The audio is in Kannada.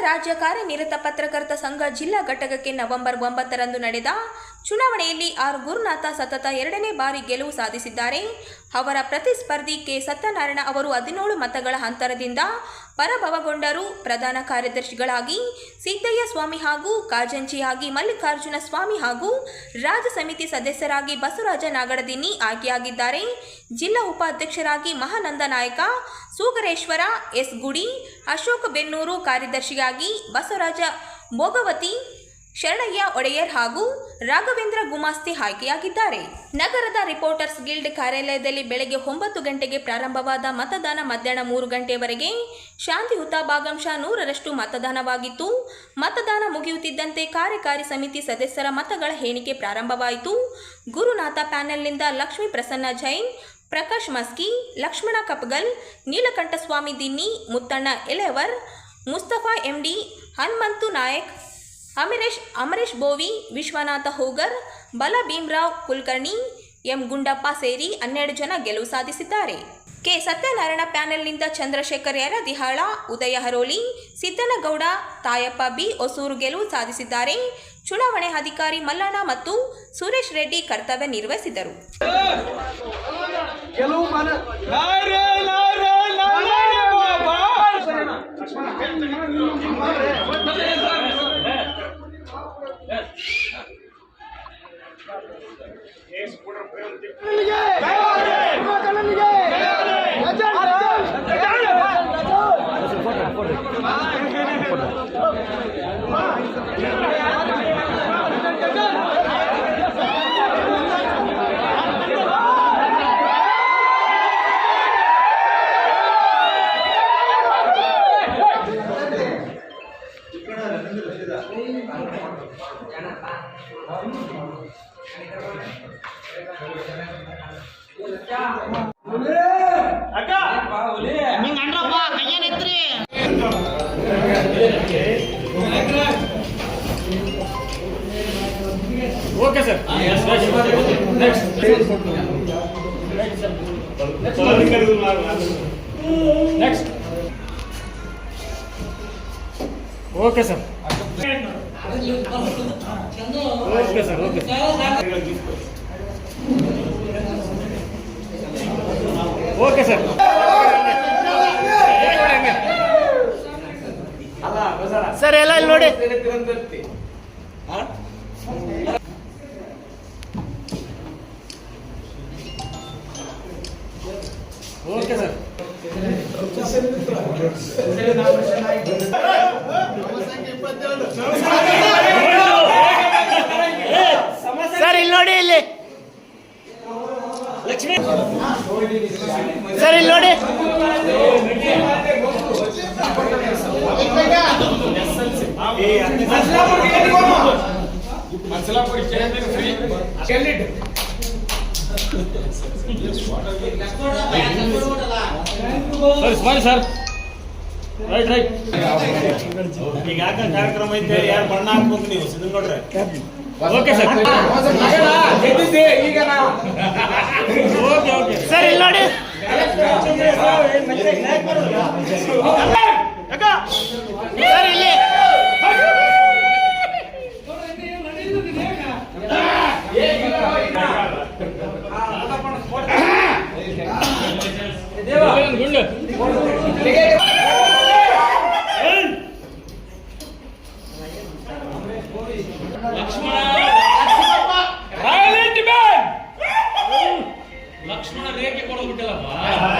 ರಾಜ್ಯ ಕಾರ್ಯನಿರತ ಪತ್ರಕರ್ತ ಸಂಘ ಜಿಲ್ಲಾ ಘಟಕಕ್ಕೆ ನವೆಂಬರ್ ಒಂಬತ್ತರಂದು ನಡೆದ ಚುನಾವಣೆಯಲ್ಲಿ ಆರ್ ಗುರುನಾಥ ಸತತ ಎರಡನೇ ಬಾರಿ ಗೆಲುವು ಸಾಧಿಸಿದ್ದಾರೆ. ಅವರ ಪ್ರತಿಸ್ಪರ್ಧಿ ಕೆ. ಸತ್ಯನಾರಾಯಣ ಅವರು ಹದಿನೇಳು ಮತಗಳ ಅಂತರದಿಂದ ಪರಭವಗೊಂಡರು. ಪ್ರಧಾನ ಕಾರ್ಯದರ್ಶಿಗಳಾಗಿ ಸಿದ್ದಯ್ಯ ಸ್ವಾಮಿ ಹಾಗೂ ಕಾಜಂಚಿಯಾಗಿ ಮಲ್ಲಿಕಾರ್ಜುನ ಸ್ವಾಮಿ ಹಾಗೂ ರಾಜ್ಯ ಸಮಿತಿ ಸದಸ್ಯರಾಗಿ ಬಸವರಾಜ ನಾಗಡದಿನ್ನಿ ಆಯ್ಕೆಯಾಗಿದ್ದಾರೆ. ಜಿಲ್ಲಾ ಉಪಾಧ್ಯಕ್ಷರಾಗಿ ಮಹಾನಂದ ನಾಯಕ, ಸೂಗರೇಶ್ವರ, ಎಸ್ ಗುಡಿ, ಅಶೋಕ ಬೆನ್ನೂರು ಕಾರ್ಯದರ್ಶಿಯಾಗಿ ಬಸವರಾಜ ಭೋಗವತಿ ಶರಣಯ್ಯ ಒಡೆಯರ್ ಹಾಗೂ ರಾಘವೇಂದ್ರ ಗುಮಾಸ್ತಿ ಆಯ್ಕೆಯಾಗಿದ್ದಾರೆ. ನಗರದ ರಿಪೋರ್ಟರ್ಸ್ ಗಿಲ್ಡ್ ಕಾರ್ಯಾಲಯದಲ್ಲಿ ಬೆಳಗ್ಗೆ ಒಂಬತ್ತು ಗಂಟೆಗೆ ಪ್ರಾರಂಭವಾದ ಮತದಾನ ಮಧ್ಯಾಹ್ನ ಮೂರು ಗಂಟೆವರೆಗೆ ಶಾಂತಿಯುತ ಭಾಗಂಶ ನೂರರಷ್ಟು ಮತದಾನವಾಗಿತ್ತು. ಮತದಾನ ಮುಗಿಯುತ್ತಿದ್ದಂತೆ ಕಾರ್ಯಕಾರಿ ಸಮಿತಿ ಸದಸ್ಯರ ಮತಗಳ ಎಣಿಕೆ ಪ್ರಾರಂಭವಾಯಿತು. ಗುರುನಾಥ ಪ್ಯಾನೆಲ್ನಿಂದ ಲಕ್ಷ್ಮೀ ಪ್ರಸನ್ನ ಜೈನ್, ಪ್ರಕಾಶ್ ಮಸ್ಕಿ, ಲಕ್ಷ್ಮಣ ಕಪ್ಗಲ್, ನೀಲಕಂಠಸ್ವಾಮಿ ದಿನ್ನಿ, ಮುತ್ತಣ್ಣ ಎಲೆವರ್, ಮುಸ್ತಫಾ ಎಂಡಿ, ಹನುಮಂತು ನಾಯಕ್ ಅಮರೇಶ್ ಅಮರೇಶ್ ಬೋವಿ ವಿಶ್ವನಾಥ ಹೋಗರ್ ಬಲ ಭೀಮ್ರಾವ್ ಕುಲಕರ್ಣಿ ಎಂ ಗುಂಡಪ್ಪ ಸೇರಿ ಹನ್ನೆರಡು ಜನ ಗೆಲುವು ಸಾಧಿಸಿದ್ದಾರೆ ಕೆ ಸತ್ಯನಾರಾಯಣ ಪ್ಯಾನೆಲ್ನಿಂದ ಚಂದ್ರಶೇಖರ್ ಯರದಿಹಾಳ ಉದಯ ಹರೋಳಿ ಸಿದ್ದನಗೌಡ ತಾಯಪ್ಪ ಬಿ ಹೊಸೂರು ಗೆಲುವು ಸಾಧಿಸಿದ್ದಾರೆ ಚುನಾವಣೆ ಅಧಿಕಾರಿ ಮಲ್ಲಣ್ಣ ಮತ್ತು ಸುರೇಶ್ ರೆಡ್ಡಿ ಕರ್ತವ್ಯ ನಿರ್ವಹಿಸಿದರು Yes. Yes, okay sir next next okay sir okay sir. Okay okay sir sir ಎಲ್ಲ ಇಲ್ಲಿ ನೋಡಿ. Okay sir. ಸರ್ ಇಲ್ಲಿ ನೋಡಿ ಇಲ್ಲಿ. ಸರ್ ಇಲ್ಲಿ ನೋಡಿ. ಸರಿ ಸರ್. Right right. ಈಗ ಯಾಕ ಕಾರ್ಯಕ್ರಮ ಐತೆ ಯಾರು ಬಣ್ಣ ಹಾಕ್ಬೇಕು ನೀವು? ಸಿದ್ಧನ್ ನೋಡ್ರೆ okay sir. Okay okay. Sir ಇಲ್ಲಿ ನೋಡಿ. ಸರ್ ಇಲ್ಲಿ. ಗುಂಡು ಲಕ್ಷ್ಮಣ! ಲಕ್ಷ್ಮಣ ರೇಖೆ ಕೊಡೋಗ್ಬಿಟ್ಟಿಲ್ಲಪ್ಪ